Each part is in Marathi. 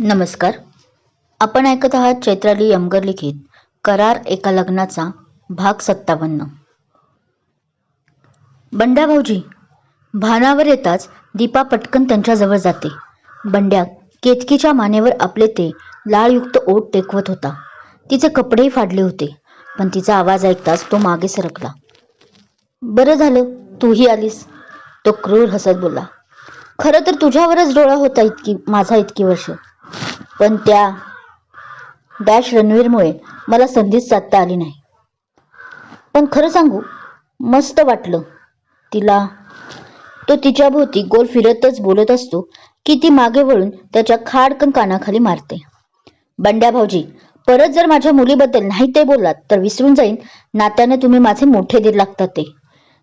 नमस्कार. आपण ऐकत आहात चैत्राली यमगर लिखित करार एका लग्नाचा भाग सत्तावन्न. बंड्या भाऊजी भानावर येताच दीपा पटकन त्यांच्याजवळ जाते. बंड्या केतकीच्या मानेवर आपले ते लाळयुक्त ओट टेकवत होता. तिचे कपडेही फाडले होते पण तिचा आवाज ऐकताच तो मागे सरकला. बरं झालं तूही आलीस तो क्रूर हसत बोलला. खरं तर तुझ्यावरच डोळा होता इतकी माझा इतकी वर्ष. पण त्या डॅश रणवीरमुळे मला संधीच साधता आली नाही. पण खरं सांगू मस्त वाटलं. तिला तो तिच्या भोवती गोल फिरतच बोलत असतो की ती मागे वळून त्याच्या खाडकन कानाखाली मारते. बंड्या भाऊजी परत जर माझ्या मुलीबद्दल नाही ते बोललात तर विसरून जाईन. नात्याने तुम्ही माझे मोठे दीर लागतात ते.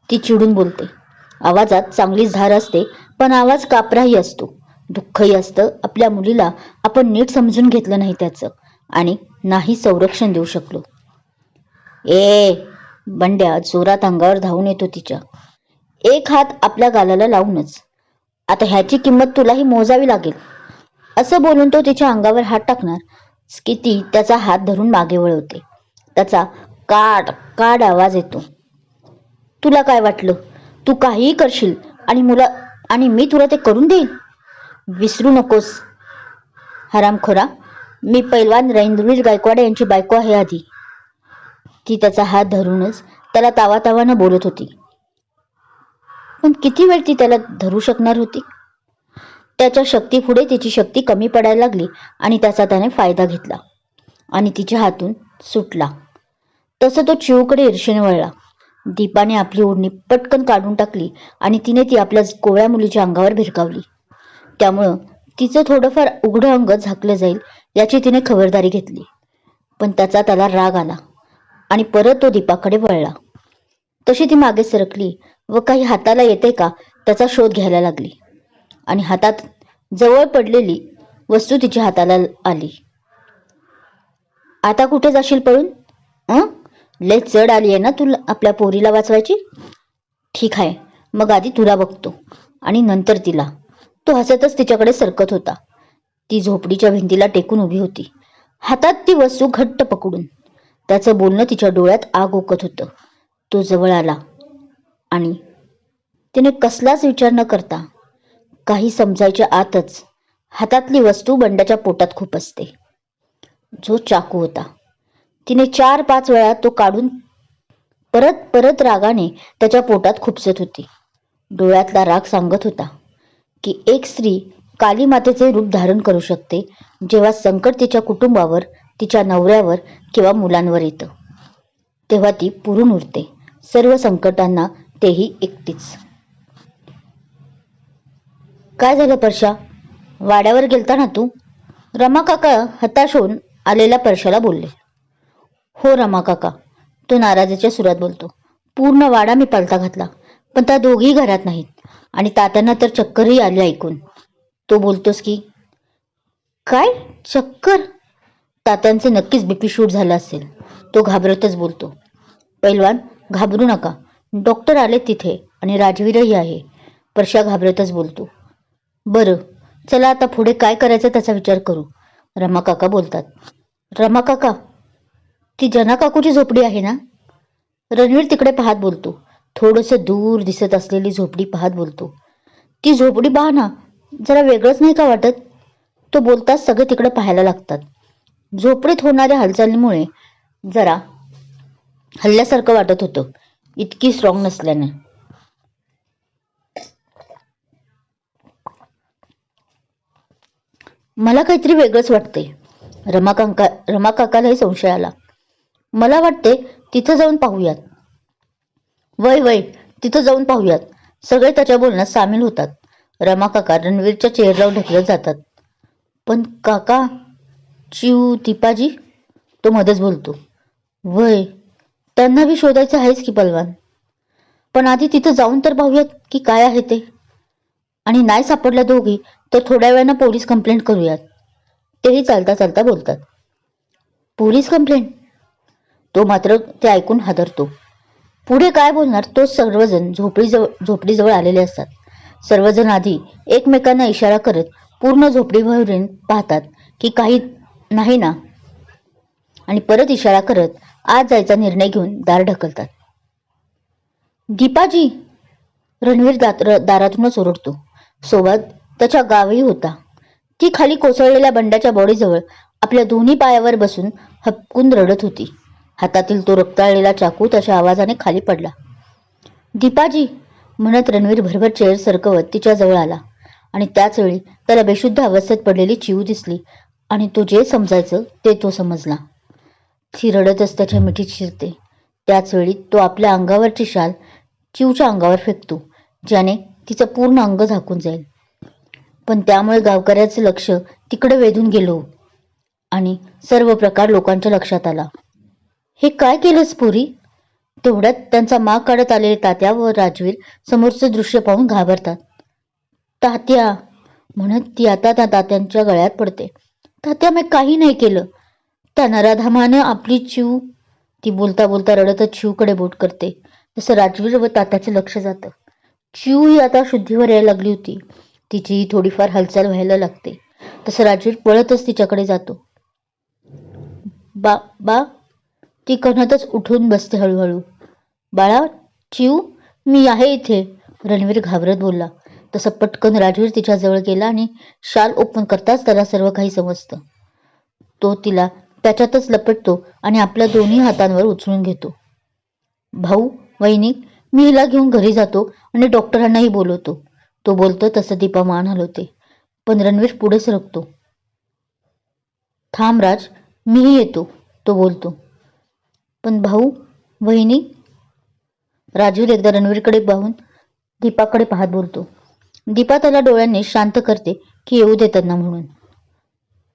ती चिडून बोलते. आवाजात चांगलीच धार असते पण आवाज कापराही असतो. दुःखही असतं. आपल्या मुलीला आपण नीट समजून घेतलं नाही त्याचं. आणि नाही संरक्षण देऊ शकलो. ए बंड्या जोरात अंगावर धावून येतो तिच्या. एक हात आपल्या गालाला लावूनच. आता ह्याची किंमत तुलाही मोजावी लागेल. असं बोलून तो तिच्या अंगावर हात टाकणार. की ती त्याचा हात धरून मागे वळवते. त्याचा काड काड आवाज येतो. तुला काय वाटलं? तू काहीही करशील आणि मुला आणि मी तुला ते करून देईन? विसरू नकोस हरामखोरा. मी पैलवान रवींद्रवीर गायकवाड यांची बायको आहे आधी. ती त्याचा हात धरूनच त्याला तावा तावानं बोलत होती. पण किती वेळ ती त्याला धरू शकणार होती? त्याच्या शक्तीपुढे तिची शक्ती कमी पडायला लागली आणि त्याचा त्याने फायदा घेतला. आणि तिच्या हातून सुटला. तसं तो चिवकडे ईर्षेने वळला. दीपाने आपली ओढणी पटकन काढून टाकली आणि तिने ती आपल्या कोवळ्या मुलीच्या अंगावर भिरकावली. त्यामुळं तिचं थोडंफार उघडं अंग झाकलं जाईल याची तिने खबरदारी घेतली. पण त्याचा त्याला राग आला आणि परत तो दीपाकडे वळला. तशी ती मागे सरकली व काही हाताला येते का त्याचा शोध घ्यायला लागली. आणि हातात जवळ पडलेली वस्तू तिच्या हाताला आली. आता कुठे जाशील पळून? अं? लय चढ आली आहे ना तुला आपल्या पोरीला वाचवायची? ठीक आहे मग आधी तुला बघतो आणि नंतर तिला. तो हसतच तिच्याकडे सरकत होता. ती झोपडीच्या भिंतीला टेकून उभी होती. हातात ती वस्तू घट्ट पकडून त्याचं बोलणं तिच्या डोळ्यात आग ओकत होतं. तो जवळ आला आणि तिने कसलाच विचार न करता काही समजायच्या आतच हातातली वस्तू बंडाच्या पोटात खूप असते. जो चाकू होता तिने चार पाच वेळा तो काढून परत परत रागाने त्याच्या पोटात खुपसत होती. डोळ्यातला राग सांगत होता की एक स्त्री काली मातेचे रूप धारण करू शकते जेव्हा संकट तिच्या कुटुंबावर तिच्या नवऱ्यावर किंवा मुलांवर येतं. तेव्हा ती पुरून उरते. सर्व संकटांना तेही एकटीच. काय झालं परशा? वाड्यावर गेलता ना तू? रमा काका हताश होऊन आलेल्या परशाला बोलले. हो रमा काका तो नाराजीच्या सुरात बोलतो. पूर्ण वाडा मी पालता घातला पण त्या दोघी घरात नाहीत. आणि तात्यांना तर चक्करही आली ऐकून. तो बोलतोस की काय? चक्कर? तात्यांचे नक्कीच बीपी शूट झालं असेल. तो घाबरतच बोलतो. पैलवान घाबरू नका. डॉक्टर आले तिथे आणि राजवीरही आहे. परशा घाबरतच बोलतो. बरं चला आता पुढे काय करायचं त्याचा विचार करू. रमा काका बोलतात. रमा काका ती जना काकूची झोपडी आहे ना? रणवीर तिकडे पाहत बोलतो. थोडंसं दूर दिसत असलेली झोपडी पाहत बोलतो. ती झोपडी पहा ना जरा वेगळंच नाही का वाटत? तो बोलताच सगळे तिकडे पाहायला लागतात. झोपडीत होणाऱ्या हालचालीमुळे जरा हल्ल्यासारखं वाटत होतं. इतकी स्ट्रॉंग नसल्याने. मला काहीतरी वेगळंच वाटतंय. रमाकांका रमाकाकालाही संशय आला. मला वाटते तिथं जाऊन पाहूयात. वय वय तिथं जाऊन पाहूयात. सगळे त्याच्या बोलण्यात सामील होतात. रमा काका रणवीरच्या चेहऱ्यावर ढकलत जातात. पण काका चिव दीपाजी? तो मध्येच बोलतो. वय त्यांना बी शोधायचं आहेच की पलवान. पण आधी तिथं जाऊन तर पाहूयात की काय आहे ते. आणि नाही सापडल्या दोघी तर थोड्या वेळानं पोलीस कंप्लेंट करूयात. तेही चालता चालता बोलतात. Police complaint? तो मात्र ते ऐकून हादरतो. पुढे काय बोलणार? तोच सर्वजण झोपडीजवळ झोपडीजवळ आलेले असतात. सर्वजण आधी एकमेकांना इशारा करत पूर्ण झोपडीभरून पाहतात की काही नाही ना? आणि परत इशारा करत आज जायचा निर्णय घेऊन दार ढकलतात. दीपाजी रणवीर दात्र दारातूनच ओरडतो. सोबत त्याच्या गावही होता. ती खाली कोसळलेल्या बंडाच्या बॉडीजवळ आपल्या दोन्ही पायावर बसून हपकून रडत होती. हातातील तो रक्ताळलेला चाकू त्याच्या आवाजाने खाली पडला. दीपाजी म्हणत रणवीर भरभर चेअर सरकवत तिच्या जवळ आला. आणि त्याच वेळी त्याला बेशुद्ध अवस्थेत पडलेली चिऊ दिसली आणि तो जे समजायचं ते तो समजला. ती रडतच त्याच्या मिठीत शिरते. त्याचवेळी तो आपल्या अंगावरची शाल चिवच्या अंगावर फेकतो ज्याने तिचं पूर्ण अंग झाकून जाईल. पण त्यामुळे गावकऱ्याचं लक्ष तिकडे वेधून गेलो. आणि सर्व प्रकार लोकांच्या लक्षात आला. हे काय केलंस पुरी? तेवढ्यात त्यांचा माग काढत आलेले तात्या व राजवीर समोरचं दृश्य पाहून घाबरतात. तात्या म्हणत ती आता त्या तात्यांच्या गळ्यात पडते. तात्या मी काही नाही केलं. त्या नराधामानं आपली चिव ती बोलता बोलता रडतच चिवकडे बोट करते. तसं राजवीर व तात्याचं लक्ष जातं. चिव ही आता शुद्धीवर यायला लागली होती. तिचीही थोडीफार हालचाल व्हायला लागते. तसं राजवीर पळतच तिच्याकडे जातो. बा बा ती कणतच उठून बसते हळूहळू. बाळा चिव मी आहे इथे. रणवीर घाबरत बोलला. तसं पटकन राजवीर तिच्याजवळ गेला आणि शाल ओपन करताच त्याला सर्व काही समजतं. तो तिला त्याच्यातच लपटतो आणि आपल्या दोन्ही हातांवर उचलून घेतो. भाऊ वहिनी मी हिला घेऊन घरी जातो आणि डॉक्टरांनाही बोलवतो. तो बोलतो तसं दीपा मान हलवते. पण रणवीर पुढे सरकतो थांब राज मीही येतो. तो बोलतो. पण भाऊ वहिनी राजवीर एकदा रणवीरकडे पाहून दीपाकडे पाहत बोलतो. दीपा त्याला डोळ्यांनी शांत करते की येऊ दे त्यांना म्हणून.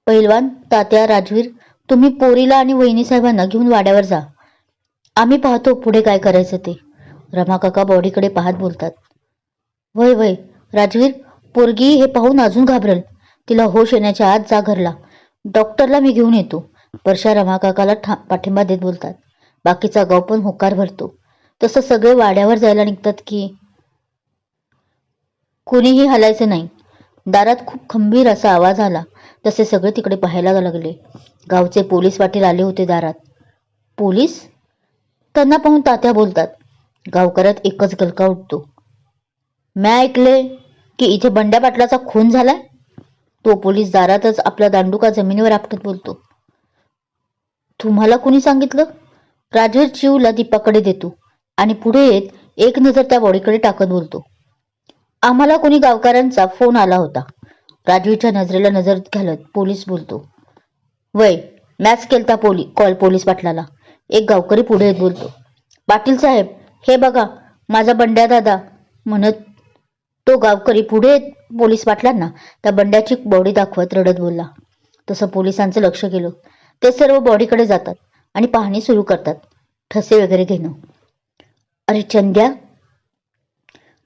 पैलवान तात्या राजवीर तुम्ही पोरीला आणि वहिनी साहेबांना घेऊन वाड्यावर जा. आम्ही पाहतो पुढे काय करायचं ते. रमाकाका बॉडीकडे पाहत बोलतात. वय वय राजवीर पोरगी हे पाहून अजून घाबरल. तिला होश येण्याच्या आत जा घरला. डॉक्टरला मी घेऊन येतो. परशा रमाकाकाला ठा पाठिंबा देत बोलतात. बाकीचा गाव पण होकार भरतो. तसं सगळे वाड्यावर जायला निघतात की कुणीही हलायचं नाही. दारात खूप खंबीर असा आवाज आला. तसे सगळे तिकडे पाहायला लागले. गावचे पोलीस पाटील आले होते दारात. पोलीस? त्यांना पाहून तात्या बोलतात. गावकऱ्यात एकच गलका उठतो. म्या ऐकले की इथे बंड्या पाटलाचा खून झालाय? तो पोलीस दारातच आपला दांडुका जमिनीवर आपटत बोलतो. तुम्हाला कुणी सांगितलं? राजवीर चिवला दीपाकडे देतो आणि पुढे येत एक नजर त्या बॉडीकडे टाकत बोलतो. आम्हाला कोणी गावकऱ्यांचा फोन आला होता. राजवीरच्या नजरेला नजर घालत पोलीस बोलतो. वय मॅच केलता पोली कॉल पोलीस पाटलाला. एक गावकरी पुढे येत बोलतो. पाटील साहेब हे बघा माझा बंड्या दादा म्हणत तो गावकरी पुढे येत पोलीस पाटलांना त्या बंड्याची बॉडी दाखवत रडत बोलला. तसं पोलिसांचं लक्ष गेलं. ते सर्व बॉडीकडे जातात. आणि पाहणी सुरू करतात. ठसे वगैरे घेणं. अरे चंद्या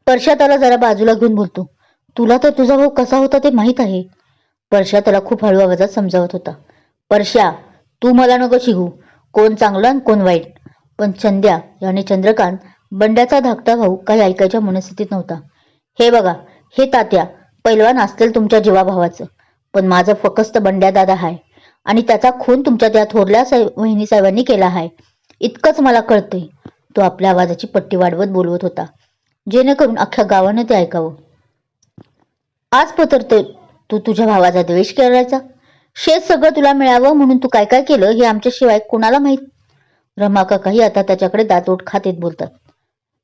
परशा त्याला जरा बाजूला घेऊन बोलतो. तुला तर तुझा भाऊ कसा होता ते माहीत आहे. परशा त्याला खूप हळू आवाजात समजावत होता. परशा तू मला नको शिकू. कोण चांगलं आणि कोण वाईट. पण चंद्या याने चंद्रकांत बंड्याचा धाकटा भाऊ काही ऐकायच्या मनस्थितीत नव्हता. हे बघा हे तात्या पैलवान असतील तुमच्या जीवाभावाचं. पण माझं फकस्त बंड्या दादा हाय. आणि त्याचा खून तुमच्या त्या थोरल्या साहेब वहिनी साहेबांनी केला आहे. इतकंच मला कळतंय. तो आपल्या आवाजाची पट्टी वाढवत बोलवत होता. जेणेकरून अख्ख्या गावानं ते ऐकावं. आज पतरतोय तू तुझ्या भावाचा द्वेष करायचा? शेत सगळं तुला मिळावं म्हणून तू काय काय केलं हे आमच्याशिवाय कुणाला माहीत? रमाकाकाही आता त्याच्याकडे दातोट खात येत बोलतात.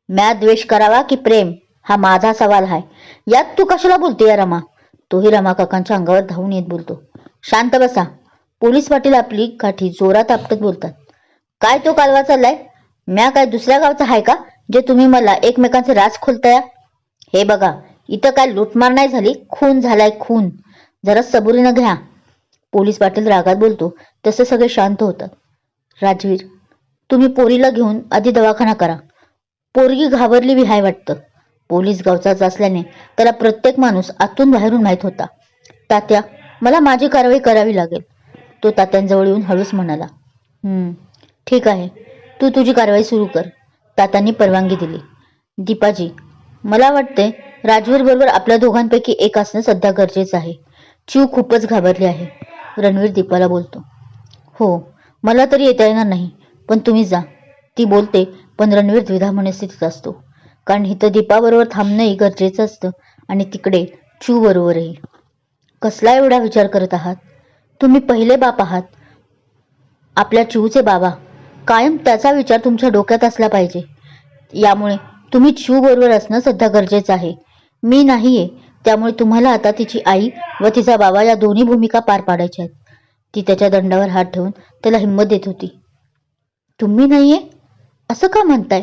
म्या द्वेष करावा की प्रेम? हा माझा सवाल आहे. यात तू कशाला बोलते या रमा? तोही रमाकाकांच्या अंगावर धावून येत बोलतो. शांत बसा. पोलीस पाटील आपली काठी जोरात आपटत बोलतात. काय तो कालवा चाललाय? म्या काय दुसऱ्या गावचा आहे का? जे तुम्ही मला एकमेकांचे राज खोलताय? हे बघा इथं काय लुटमार नाही झाली? खून झालाय खून. जरा सबुरीनं घ्या. पोलीस पाटील रागात बोलतो तसे सगळे शांत होतात. राजवीर तुम्ही पोरीला घेऊन आधी दवाखाना करा. पोरगी घाबरली बी हाय वाटतं. पोलीस गावचाच असल्याने त्याला प्रत्येक माणूस आतून बाहेरून माहीत होता. तात्या मला माझी कारवाई करावी लागेल. तो तात्यांजवळ येऊन हळूच म्हणाला ठीक आहे. तू तुझी कारवाई सुरू कर. तात्यांनी परवानगी दिली. दीपाजी मला वाटते राजवीर बरोबर आपल्या दोघांपैकी एक असणं सध्या गरजेचं आहे. चिव खूपच घाबरली आहे. रणवीर दीपाला बोलतो हो मला तरी येता येणार नाही पण तुम्ही जा. ती बोलते पण रणवीर द्विधा स्थितीत असतो कारण इथं दीपाबरोबर थांबणंही गरजेचं असतं आणि तिकडे चू बरोबरही. कसला एवढा विचार करत आहात? तुम्ही पहिले बाप आहात. आपल्या चिवचे बाबा कायम त्याचा विचार तुमच्या डोक्यात असला पाहिजे. यामुळे तुम्ही चिव बरोबर असणं सध्या गरजेचं आहे. मी नाहीये त्यामुळे तुम्हाला आता तिची आई व तिचा बाबा या दोन्ही भूमिका पार पाडायच्या आहेत. ती त्याच्या दंडावर हात ठेवून त्याला हिंमत देत होती. तुम्ही नाहीये? असं का म्हणताय?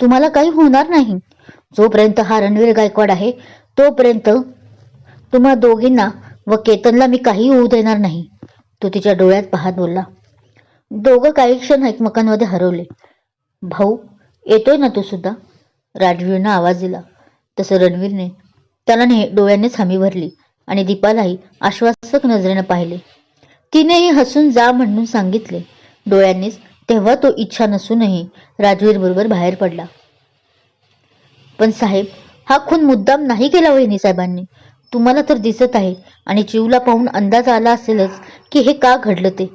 तुम्हाला काही होणार नाही. जोपर्यंत हा रणवीर गायकवाड आहे तोपर्यंत तुम्हा दोघींना व केतनला मी काही होऊ देणार नाही. तो तिच्या डोळ्यात पाहत बोलला दोघं काही क्षण एकमेकांमध्ये हरवले. भाऊ येतोय ना तू सुद्धा? राजवीरनं आवाज दिला. तसं रणवीरने त्याला ने डोळ्यांनीच हमी भरली आणि दीपालाही आश्वासक नजरेनं पाहिले. तिनेही हसून जा म्हणून सांगितले. डोळ्यांनीच तेव्हा तो इच्छा नसूनही राजवीर बरोबर बाहेर पडला. पण साहेब हा खून मुद्दाम नाही केला वहिनी साहेबांनी. तुम्हाला तर दिसत आहे आणि जीवला पाहून अंदाज आला असेलच की हे का घडलं ते.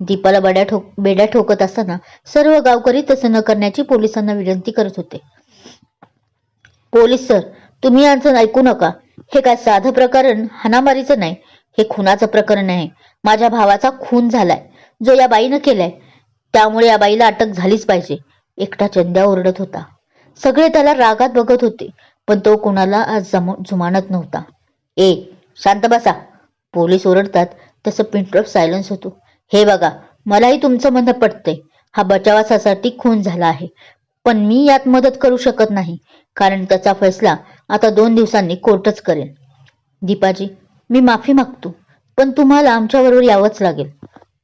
दीपाला बड्या ठोक बेड्या ठोकत असताना सर्व गावकरी तसं न करण्याची पोलिसांना विनंती करत होते. पोलीस सर तुम्ही यांचं ऐकू नका. हे काय साधं प्रकरण हाणामारीचं नाही. हे खुनाचं प्रकरण आहे. माझ्या भावाचा खून झालाय. जो या बाईनं केलाय त्यामुळे या बाईला अटक झालीच पाहिजे. एकटा चंद्या ओरडत होता. सगळे त्याला रागात बघत होते पण तो कोणाला आज जम जुमानत नव्हता. ए शांत बसा. पोलीस ओरडतात तसं पिंट ऑफ सायलन्स होतो. हे बघा मलाही तुमचं म्हणणं पटतंय. हा बचावासाठी खून झाला आहे. पण मी यात मदत करू शकत नाही कारण त्याचा फैसला आता दोन दिवसांनी कोर्टच करेल दीपाजी मी माफी मागतो पण तुम्हाला आमच्याबरोबर यावंच लागेल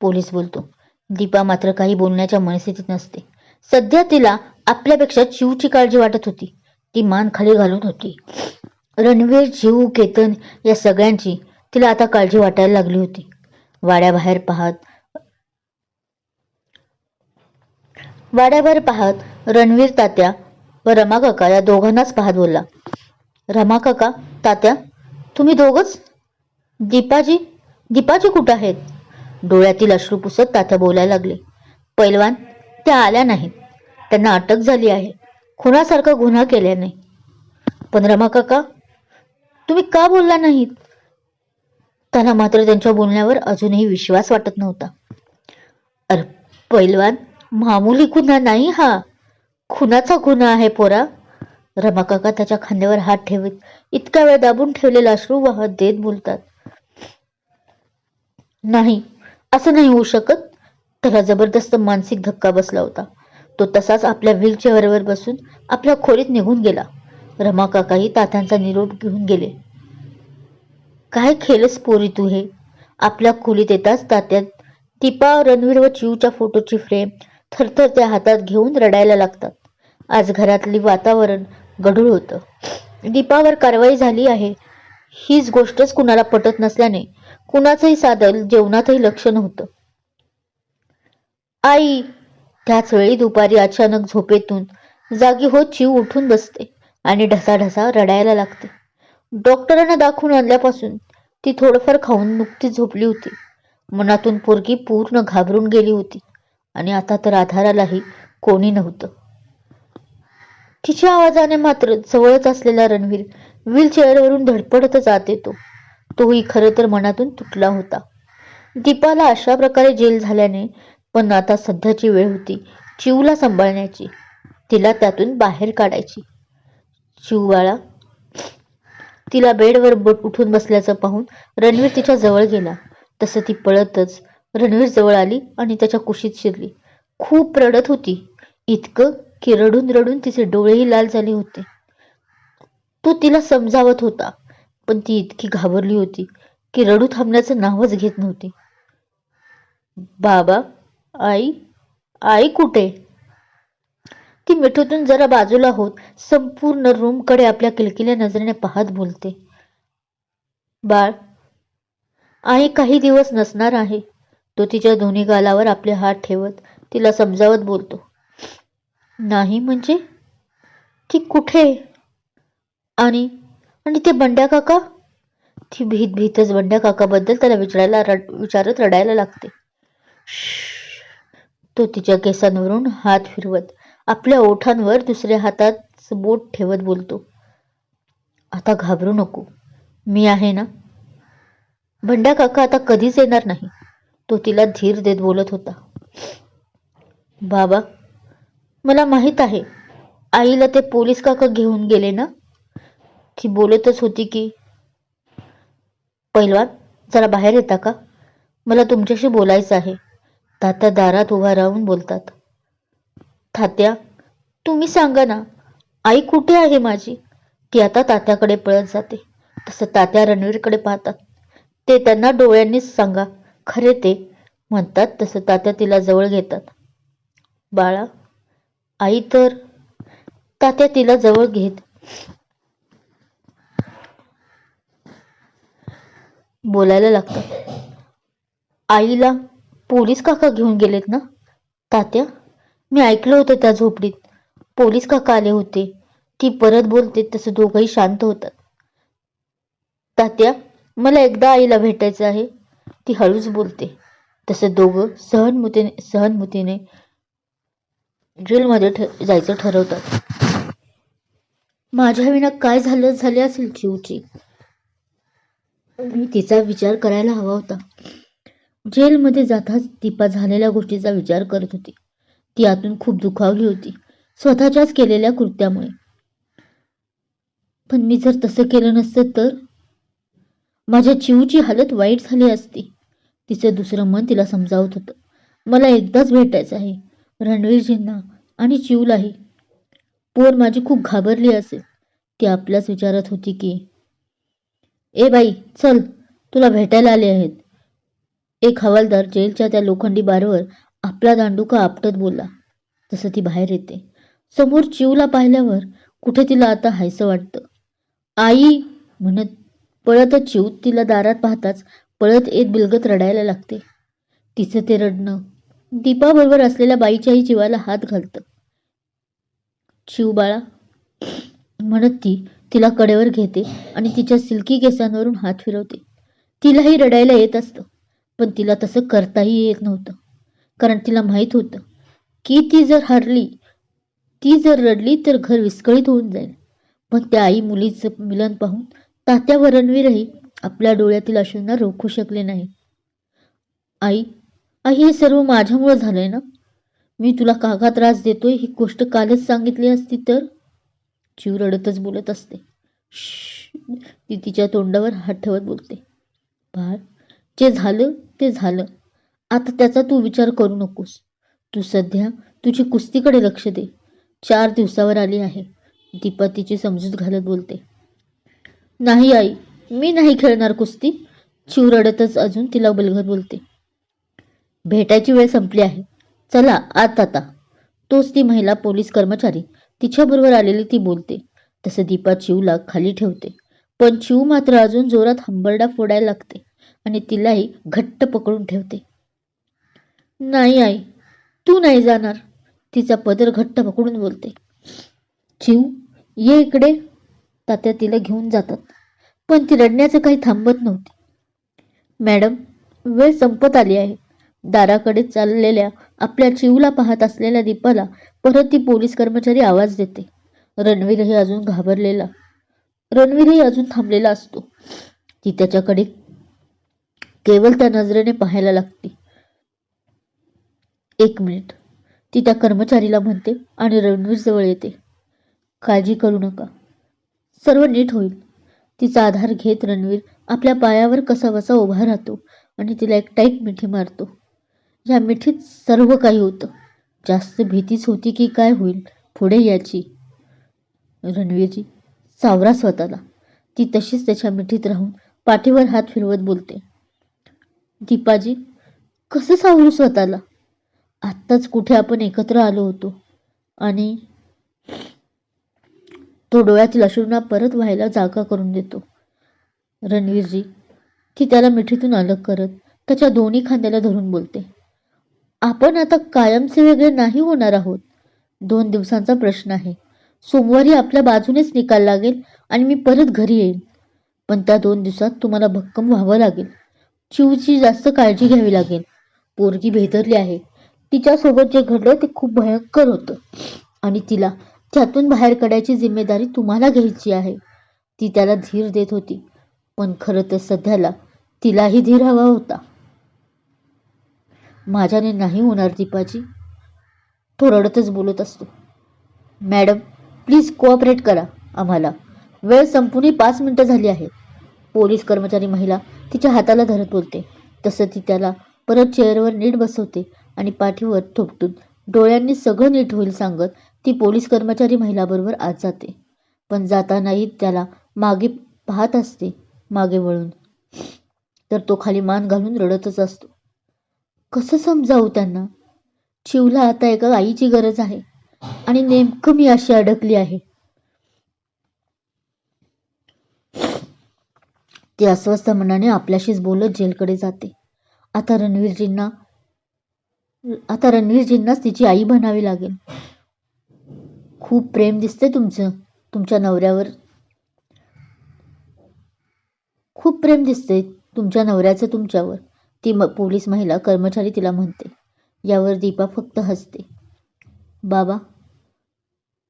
पोलीस बोलतो. दीपा मात्र काही बोलण्याच्या मनस्थितीत नसते. सध्या तिला आपल्यापेक्षा चिवची काळजी वाटत होती. ती मान खाली घालून होती. रणवीर जीव केतन या सगळ्यांची तिला आता काळजी वाटायला लागली होती. वाड्याबाहेर पाहत वाड्याबाहेर पाहत रणवीर तात्या व रमा काका या दोघांनाच पाहत बोलला. रमा काका तात्या तुम्ही दोघच? दीपाजी दीपाजी कुठं आहेत? डोळ्यातील अश्रू पुसत तात्या बोलायला लागले. पैलवान त्या आल्या नाहीत. त्यांना अटक झाली आहे. खुनासारखा गुन्हा केल्याने. पण रमा काका तुम्ही का बोलला नाहीत? त्याला मात्र त्यांच्या बोलण्यावर अजूनही विश्वास वाटत नव्हता. अरे पैलवान मामूली गुन्हा नाही हा. खुनाचा गुन्हा आहे पोरा. रमाकाका त्याच्या खांद्यावर हात ठेवत इतका वेळ दाबून ठेवलेला अश्रू वाहत देत बोलतात. नाही असं नाही होऊ शकत. त्याला जबरदस्त मानसिक धक्का बसला होता. तो तसाच आपल्या व्हीलचेअरवर बसून आपल्या खोलीत निघून गेला. रमाकाकाही तात्यांचा निरोप घेऊन गेले. काय खेळस पोरी तू हे? आपल्या खोलीत येताच तात्यात. दीपा रणवीर व चिवच्या फोटोची फ्रेम थरथर त्या हातात घेऊन रडायला लागतात. आज घरातली वातावरण गढूळ होतं. दीपावर कारवाई झाली आहे. हीच गोष्टच कुणाला पटत नसल्याने कुणाचंही साधल जेवणातही लक्ष नव्हतं. आई त्याच वेळी दुपारी अचानक झोपेतून जागी होत चिव उठून बसते. आणि ढसाढसा रडायला लागते. डॉक्टरांना दाखवून आणल्यापासून ती थोडंफार खाऊन नुकतीच झोपली होती. मनातून पोरगी पूर्ण घाबरून गेली होती आणि आता तर आधारालाही कोणी नव्हतं. तिच्या आवाजाने मात्र जवळच असलेला रणवीर व्हीलचेअरवरून धडपडतच आत येतो. तोही खरं तर मनातून तुटला होता. दीपाला अशा प्रकारे जेल झाल्याने पण आता सध्याची वेळ होती चिवला सांभाळण्याची. तिला त्यातून बाहेर काढायची. शिवबाळा तिला बेडवर बोट उठून बसल्याचं पाहून रणवीर तिच्या जवळ गेला. तसं ती पळतच रणवीर जवळ आली आणि त्याच्या कुशीत शिरली. खूप रडत होती. इतकं की रडून रडून तिचे डोळेही लाल झाले होते. तो तिला समजावत होता पण ती इतकी घाबरली होती की रडू थांबण्याचं नावच घेत नव्हती. बाबा आई आई कुठे? ती मिठूतून जरा बाजूला होत संपूर्ण रूमकडे आपल्या किलकिल्या नजरेने पाहत बोलते. बाळ आई काही दिवस नसणार आहे तो तिच्या दोन्ही गालावर आपले हात ठेवत तिला समजावत बोलतो. नाही म्हणजे? ती कुठे? आणि आणि ते बंड्या काका? ती भीत भीतच बंड्या काकाबद्दल त्याला विचारायला रड विचारत रडायला लागते. तो तिच्या केसांवरून हात फिरवत आपल्या ओठांवर दुसऱ्या हातात बोट ठेवत बोलतो. आता घाबरू नको. मी आहे ना? भंडा काका आता कधीच येणार नाही. तो तिला धीर देत बोलत होता. बाबा मला माहीत आहे. आईला ते पोलीस काका घेऊन गेले ना? ती बोलतच होती की पैलवान जरा बाहेर येता का? मला तुमच्याशी बोलायचं आहे. तात्या दारात उभा राहून बोलतात. तात्या तुम्ही सांगा ना आई कुठे आहे माझी? ती आता तात्याकडे पळत जाते. तसं तात्या रणवीरकडे पाहतात. ते त्यांना डोळ्यांनीच सांगा. खरे ते. म्हणतात तसं तात्या तिला जवळ घेतात. बाळा आई तर तात्या तिला जवळ घेत. बोलायला लागतात. आईला पोलीस काका घेऊन गेलेत ना? तात्या मी ऐकलं होतं त्या झोपडीत. पोलीस काका आले होते. ती परत बोलते तसं दोघंही शांत होतात. तात्या मला एकदा आईला भेटायचं आहे. ती हळूच बोलते. तसं दोघं सहनमुतीने सहनमुतीने जेलमध्ये ठ जायचं ठरवतात. माझ्या विना काय झालं झाले असेल जीवची? मी तिचा विचार करायला हवा होता. जेलमध्ये जाताच दीपा झालेल्या गोष्टीचा विचार करत होती. ती आतून खूप दुखावली होती. स्वतःच्याच केलेल्या कृत्यामुळे. पण मी जर तसं केलं नसतं तर? माझ्या चिवची हालत वाईट झाली असती. तिचं दुसरं मन तिला समजावत होतं. मला एकदाच भेटायचं आहे. रणवीरजींना आणि चिवलाही. पोर माझी खूप घाबरली असेल. ती आपल्याच विचारत होती की ए बाई चल तुला भेटायला आले आहेत. एक हवालदार जेलच्या त्या लोखंडी बारवर आपला दांडुका आपटत बोलला? तसं ती बाहेर येते. समोर चिवला पाहिल्यावर कुठे तिला आता हायसं वाटतं? आई म्हणत पळतच चिव तिला दारात पाहताच पळत येत बिलगत रडायला लागते. तिचं ते रडणं दीपाबरोबर असलेल्या बाईच्याही जीवाला हात घालतं. चिव बाळा म्हणत ती तिला कडेवर घेते आणि तिच्या सिल्की केसांवरून हात फिरवते. तिलाही रडायला येत असतं पण तिला तसं करताही येत नव्हतं. कारण तिला माहीत होतं की ती जर हरली ती जर रडली तर घर विस्कळीत होऊन जाईल. पण त्या आई मुलीचं मिलन पाहून तात्या व रणवीरही आपल्या डोळ्यातील अश्रूंना रोखू शकले नाही आई आई हे सर्व माझ्यामुळं झालंय ना? मी तुला कागा त्रास देतोय ही गोष्ट कालच सांगितली असती तर? जीव रडतच बोलत असते. ती तिच्या तोंडावर हात ठेवत बोलते. बाळ जे झालं ते झालं. आता त्याचा तू विचार करू नकोस. तू सध्या तुझी कुस्तीकडे लक्ष दे. चार दिवसावर आली आहे. दीपा तिची समजूत घालत बोलते. नाही आई. मी नाही खेळणार कुस्ती. चिव रडतच अजून तिला बलगत बोलते. भेटायची वेळ संपली आहे. चला आत आता. तोच ती महिला पोलीस कर्मचारी. तिच्याबरोबर आलेली ती बोलते. तसं दीपा चिवला खाली ठेवते. पण चिव मात्र अजून जोरात हंबरडा फोडायला लागते आणि तिलाही घट्ट पकडून ठेवते. नाही आई. तू नाही जाणार. तिचा पदर घट्ट पकडून बोलते. चिव ये इकडे. तात्या तिला घेऊन जातात. पण ती रडण्याचं काही थांबत नव्हती. मॅडम वेळ संपत आली आहे. दाराकडे चाललेल्या आपल्या चिवला पाहत असलेल्या दीपाला परत ती पोलीस कर्मचारी आवाज देते. रणवीरही अजून घाबरलेला. रणवीरही अजून थांबलेला असतो. ती त्याच्याकडे केवळ त्या नजरेने पाहायला लागते. एक मिनिट. ती त्या कर्मचारीला म्हणते आणि रणवीर जवळ येते. काळजी करू नका. सर्व नीट होईल. तिचा आधार घेत रणवीर आपल्या पायावर कसा वसा उभा राहतो आणि तिला एक टाईट मिठी मारतो. या मिठीत सर्व काही होतं. जास्त भीतीच होती की काय होईल पुढे याची. रणवीरजी सावरा स्वतःला. ती तशीच त्याच्या मिठीत राहून पाठीवर हात फिरवत बोलते. दीपाजी कसं सावरू स्वतःला? आत्ताच कुठे आपण एकत्र आलो होतो. आणि तो डोळ्यातील अश्रूंना परत व्हायला जागा करून देतो. रणवीरजी ती त्याला मिठीतून अलग करत त्याच्या दोन्ही खांद्याला धरून बोलते. आपण आता कायमचे वेगळे नाही होणार आहोत. दोन दिवसांचा प्रश्न आहे. सोमवारी आपल्या बाजूनेच निकाल लागेल आणि मी परत घरी येईन. पण त्या दोन दिवसात तुम्हाला भक्कम व्हावं लागेल. चिवची जास्त काळजी घ्यावी लागेल. पोरगी भेदरली आहे. तिच्यासोबत जे घडलं ते खूप भयंकर होतं. आणि तिला त्यातून बाहेर काढायची जिम्मेदारी तुम्हाला घ्यायची आहे. ती त्याला धीर देत होती. पण खरं तर सध्याला तिलाही धीर हवा होता. माझ्याने नाही होणार दीपाजी तो रडतच बोलत असतो. मॅडम प्लीज कोऑपरेट करा आम्हाला. वेळ संपूनही पाच मिनिटं झाली आहेत पोलीस कर्मचारी महिला तिच्या हाताला धरत बोलते. तसं ती त्याला परत चेअरवर नीट बसवते. आणि पाठीवर थोपटून डोळ्यांनी सगळं नीट होईल सांगत ती पोलीस कर्मचारी महिलाबरोबर आत जाते. पण जातानाही त्याला मागे पाहत असते मागे वळून. तर तो खाली मान घालून रडतच असतो. कसं समजावू त्यांना? शिवला आता एका आईची गरज आहे आणि नेमकं मी अशी अडकली आहे. ती अस्वस्थ मनाने आपल्याशीच बोलत जेलकडे जाते. आता रणवीरजींना आता रणवीरजींनाच तिची आई म्हणावी लागेल. खूप प्रेम दिसते तुमचं तुमच्या नवऱ्यावर. खूप प्रेम दिसते तुमच्या नवऱ्याचं तुमच्यावर. ती म पोलीस महिला कर्मचारी तिला म्हणते. यावर दीपा फक्त हसते. बाबा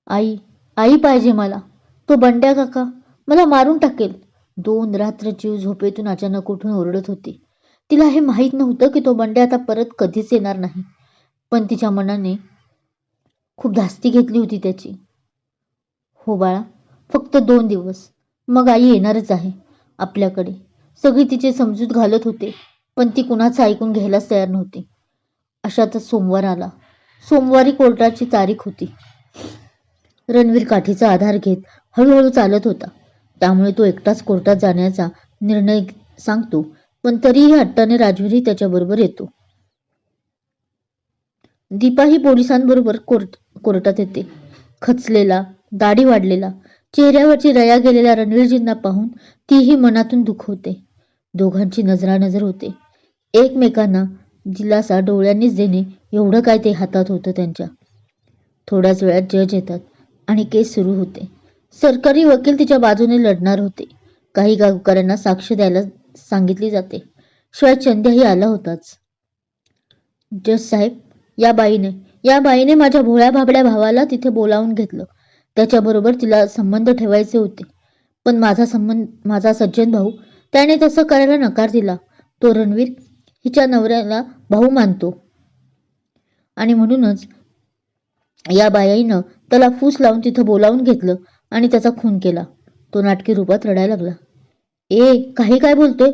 आई आई पाहिजे मला. तो बंड्या काका मला मारून टाकेल. दोन रात्र जीव झोपेतून अचानक उठून ओरडत होती. तिला हे माहीत नव्हतं की तो बंडे आता परत कधीच येणार नाही. पण तिच्या मनाने खूप धास्ती घेतली होती त्याची. हो बाळा फक्त दोन दिवस. मग आई येणारच आहे आपल्याकडे. सगळी तिचे समजूत घालत होते पण ती कुणाचं ऐकून घ्यायलाच तयार नव्हती. अशातच सोमवार आला. सोमवारी कोर्टाची तारीख होती. रणवीर काठीचा आधार घेत हळूहळू चालत होता. त्यामुळे तो एकटाच कोर्टात जाण्याचा निर्णय सांगतो पण तरीही हट्टाने राजवीरही त्याच्याबरोबर येतो. दीपाही पोलिसांबरोबर कोर्ट कोर्टात येते. खचलेला दाढी वाढलेला चेहऱ्यावरची रया गेलेल्या रणवीरजींना पाहून तीही मनातून दुखवते दोघांची नजरानजर होते. एकमेकांना दिलासा डोळ्यांनीच देणे एवढं काय ते हातात होतं त्यांच्या. थोड्याच वेळात जज येतात आणि केस सुरू होते. सरकारी वकील तिच्या बाजूने लढणार होते. काही गावकऱ्यांना साक्ष द्यायला सांगितली जाते. शिवाय चंद्याही आला होताच. जज साहेब या बाईने या बाईने माझ्या भोळ्या भाबड्या भावाला तिथे बोलावून घेतलं. त्याच्याबरोबर तिला संबंध ठेवायचे होते. पण माझा संबंध माझा सज्जन भाऊ त्याने तसं करायला नकार दिला. तो रणवीर हिच्या नवऱ्याला भाऊ मानतो. आणि म्हणूनच या बाईनं त्याला फूस लावून तिथं बोलावून घेतलं आणि त्याचा खून केला. तो नाटकी रूपात रडायला लागला. ए काही काय बोलतोय?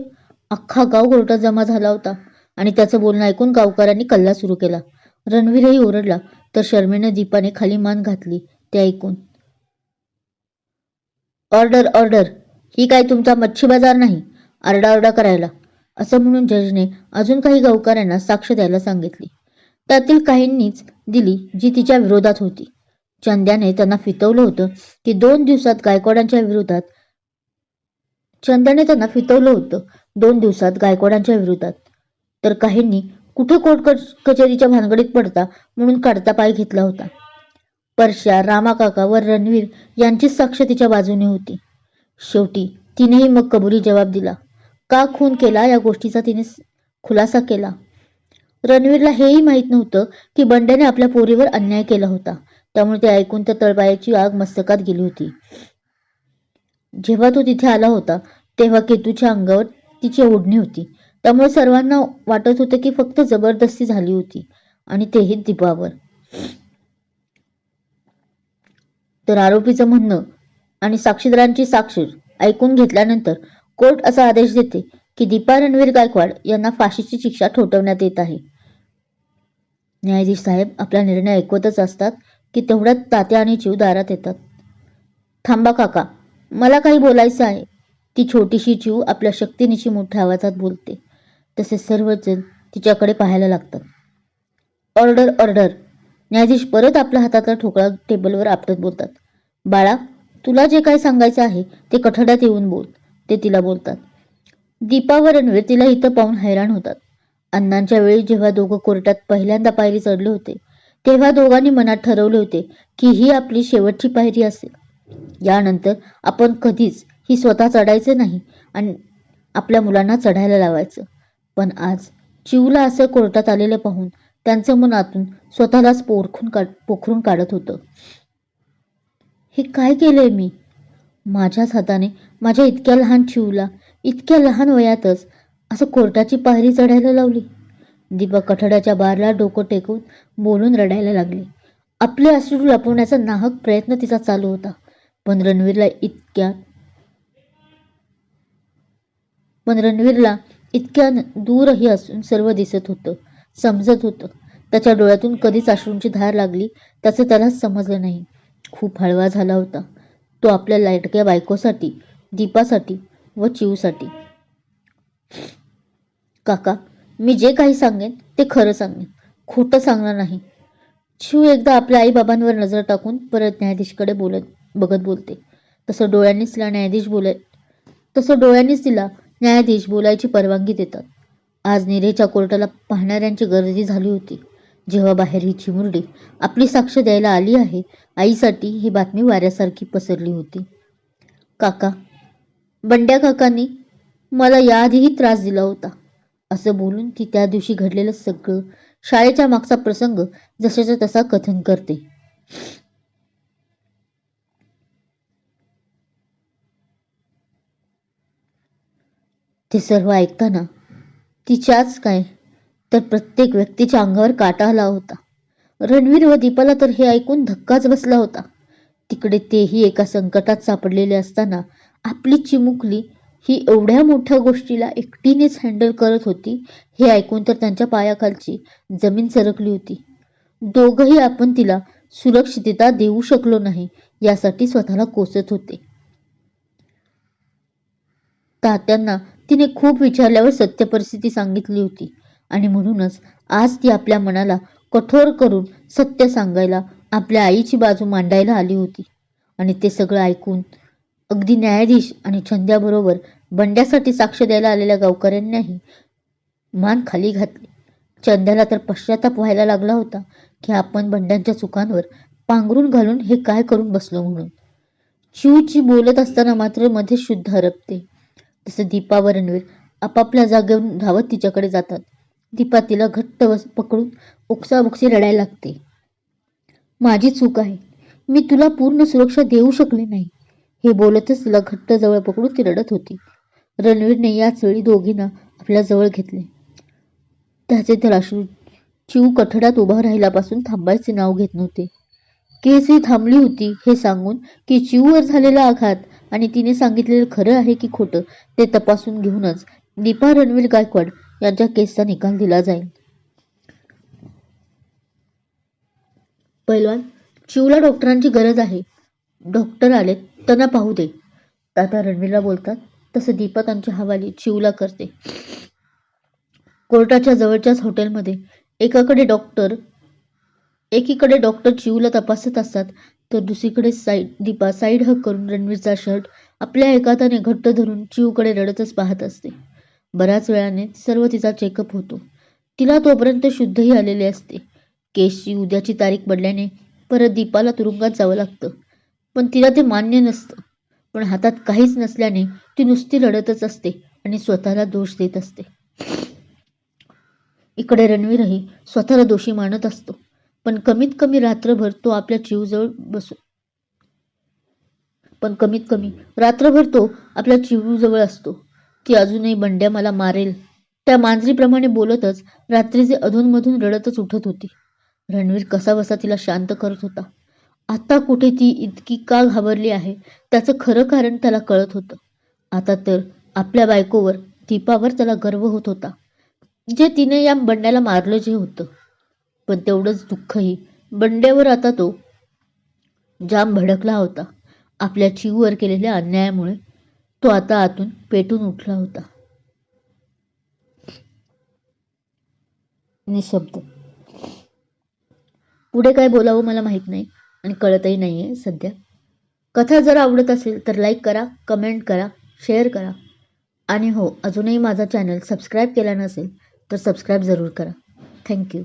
अख्खा गाव कोर्टात जमा झाला होता आणि त्याचं बोलणं ऐकून गावकऱ्यांनी कल्ला सुरू केला. रणवीरही ओरडला तर शर्मेनं दीपाने खाली मान घातली ते ऐकून. ऑर्डर ऑर्डर ही काय तुमचा मच्छी बाजार नाही आरडाओरडा करायला. असं म्हणून जजने अजून काही गावकऱ्यांना साक्ष द्यायला सांगितली. त्यातील काहींनीच दिली जी तिच्या विरोधात होती. चंद्याने त्यांना फितवलं होतं की दोन दिवसात गायकवाडांच्या विरोधात चंदाने त्यांना फितवलं होतं. दोन दिवसात गायकवाडांच्या विरोधात. तर काहींनी कुठे कोर्ट कचेरीच्या भानगडीत पडता म्हणून काढता पाय घेतला होता. परश्या रामाकाका व रणवीर यांचीच साक्ष तिच्या बाजूने होती. शेवटी तिनेही मग कबुली जबाब दिला. का खून केला या गोष्टीचा तिने खुलासा केला. रणवीरला हेही माहीत नव्हतं की बंड्याने आपल्या पोरीवर अन्याय केला होता. त्यामुळे ते ऐकून त्या तळपायाची आग मस्तकात गेली होती. जेव्हा तो तिथे आला होता तेव्हा केतूच्या अंगावर तिची ओढणी होती. त्यामुळे सर्वांना वाटत होतं की फक्त जबरदस्ती झाली होती आणि तेही दीपावर. तर आरोपीचं म्हणणं आणि साक्षीदारांची साक्ष ऐकून घेतल्यानंतर कोर्ट असा आदेश देते की दीपा रणवीर गायकवाड यांना फाशीची शिक्षा ठोठवण्यात येत आहे. न्यायाधीश साहेब आपला निर्णय ऐकवतच असतात की तेवढ्यात तात्या आणि जीव दारात येतात. थांबा काका मला काही बोलायचं आहे. ती छोटीशी जीव आपल्या शक्तीनिशी मोठ्या आवाजात बोलते. तसे सर्वजण तिच्याकडे पाहायला लागतात. Order order. न्यायाधीश परत आपल्या हातातला ठोकळा टेबलवर आपटत बोलतात. बाळा तुला जे काही सांगायचं आहे ते कठड्यात येऊन बोल. ते तिला बोलतात. दीपावर रणवीर तिला इथं पाहून हैराण होतात. अण्णांच्या वेळी जेव्हा दोघं कोर्टात पहिल्यांदा पायरी चढले होते तेव्हा दोघांनी मनात ठरवले होते की ही आपली शेवटची पायरी असेल. यानंतर आपण कधीच ही स्वतः चढायचं नाही आणि आपल्या मुलांना चढायला लावायचं. पण आज चिवला असं कोर्टात आलेलं पाहून त्यांचं मनातून स्वतःलाच पोरखून काढ पोखरून काढत होतं. हे काय केलंय मी? माझ्याच हाताने माझ्या इतक्या लहान चिवला इतक्या लहान वयातच असं कोर्टाची पायरी चढायला लावली. दीपा कठड्याच्या बारला डोकं टेकून बोलून रडायला लागली. आपले अश्रू लपवण्याचा नाहक प्रयत्न तिचा चालू होता. पण रणवीरला इतक्या पण रणवीरला इतक्या दूरही असून सर्व दिसत होतं समजत होतं. त्याच्या डोळ्यातून कधीच अश्रूंची धार लागली त्याचं त्यालाच समजलं नाही. खूप हळवा झाला होता. तो आपल्या लाटक्या बायकोसाठी दीपासाठी व चिवसाठी काका मी जे काही सांगेन ते खरं सांगेन. खोटं सांगणार नाही. शिव एकदा आपल्या आईबाबांवर नजर टाकून परत न्यायाधीशकडे बोलत बघत बोलते. तसं डोळ्यांनीच तिला न्यायाधीश बोलाय तसं डोळ्यांनीच तिला न्यायाधीश बोलायची परवानगी देतात. आज निरेच्या कोर्टाला पाहणाऱ्यांची गर्दी झाली होती. जेव्हा बाहेर ही चिमुरडी आपली साक्ष द्यायला आली आहे आईसाठी ही बातमी वाऱ्यासारखी पसरली होती. काका बंड्या काकांनी मला याआधीही त्रास दिला होता असं बोलून ती त्या दिवशी घडलेलं सगळं शाळेच्या मागचा प्रसंग जशाचा तसा कथन करते. ते सर्व ऐकताना तिच्याच काय तर प्रत्येक व्यक्तीच्या अंगावर काटा आला होता. रणवीर व दीपाला तर हे ऐकून धक्काच बसला होता. तिकडे तेही एका संकटात सापडलेले असताना आपली चिमुकली ही एवढ्या मोठ्या गोष्टीला एकटीनेच हँडल करत होती हे ऐकून तर त्यांच्या पायाखालची जमीन सरकली होती. दोघंही आपण तिला सुरक्षितता देऊ शकलो नाही यासाठी स्वतःला कोसत होते. तात्यांना तिने खूप विचारल्यावर सत्य परिस्थिती सांगितली होती. आणि म्हणूनच आज ती आपल्या मनाला कठोर करून सत्य सांगायला आपल्या आईची बाजू मांडायला आली होती. आणि ते सगळं ऐकून अगदी न्यायाधीश आणि छंद्याबरोबर बंड्यासाठी साक्ष द्यायला आलेल्या गावकऱ्यांनाही मान खाली घातली. चंद्याला तर पश्चाताप व्हायला लागला होता की आपण बंड्यांच्या चुकांवर पांघरून घालून हे काय करून बसलो म्हणून. चिवची बोलत असताना मात्रमध्ये शुद्ध हरपते. तसं दीपा व रणवीर आपापल्या जागेवरून धावत तिच्याकडे जातात. दीपा तिला घट्ट पकडून उकसाबुकसी रडायला लागते. माझी चूक आहे. मी तुला पूर्ण सुरक्षा देऊ शकले नाही. हे बोलतच तिला घट्ट जवळ पकडून ती रडत होती. रणवीरने याच वेळी दोघींना आपल्या जवळ घेतले. त्याचे तर अश्रू चिव कठड्यात उभा राहिल्यापासून थांबायचे नाव घेत नव्हते. केस ही थांबली होती हे सांगून की चिववर झालेला आघात आणि तिने सांगितलेलं खरं आहे की खोटं ते तपासून घेऊनच दीपा रणवीर गायकवाड यांच्या केसचा निकाल दिला जाईल. पैलवान शिवला डॉक्टरांची गरज आहे. डॉक्टर आले त्यांना पाहू दे. आता रणवीरला बोलतात तसं दीपा त्यांची हवाली चिवला करते. कोर्टाच्या जवळच्याच हॉटेलमध्ये एकाकडे डॉक्टर एकीकडे डॉक्टर चिवला तपासत असतात तर दुसरीकडे साईड दीपा साईड हक करून रणवीरचा शर्ट आपल्या एका हाताने घट्ट धरून चिवकडे रडतच पाहत असते. बऱ्याच वेळाने सर्व तिचा चेकअप होतो. तिला तोपर्यंत शुद्धही आलेले असते. केसची उद्याची तारीख पडल्याने परत दीपाला तुरुंगात जावं लागतं. पण तिला ते मान्य नसतं. पण हातात काहीच नसल्याने ती नुसती रडतच असते आणि स्वतःला दोष देत असते. इकडे रणवीरही स्वतःला दोषी मानत असतो. पण कमीत कमी रात्रभर तो आपल्या चिवजवळ बसू. पण कमीत कमी रात्रभर तो आपल्या चिवजवळ असतो ती अजूनही बंड्या मला मारेल. त्या मांजरीप्रमाणे बोलतच रात्रीचे अधूनमधून रडतच उठत होती. रणवीर कसा बसा तिला शांत करत होता. आता कुठे ती इतकी का घाबरली आहे त्याचं खरं कारण त्याला कळत होतं. आता तर आपल्या बायकोवर दीपावर त्याला गर्व होत होता. जे तिने या बंड्याला मारलं जे होतं. पण तेवढंच दुःखही. बंड्यावर आता तो जाम भडकला होता. आपल्या चिववर केलेल्या अन्यायामुळे तो आता आतून पेटून उठला होता. निशब्द. पुढे काय बोलावं मला माहीत नाही आणि कळतही नाही आहे सध्या. कथा जर आवडत असेल तर लाईक करा कमेंट करा शेअर करा. आणि हो अजूनही माझा चॅनल सबस्क्राईब केला नसेल तर सबस्क्राईब जरूर करा. थँक्यू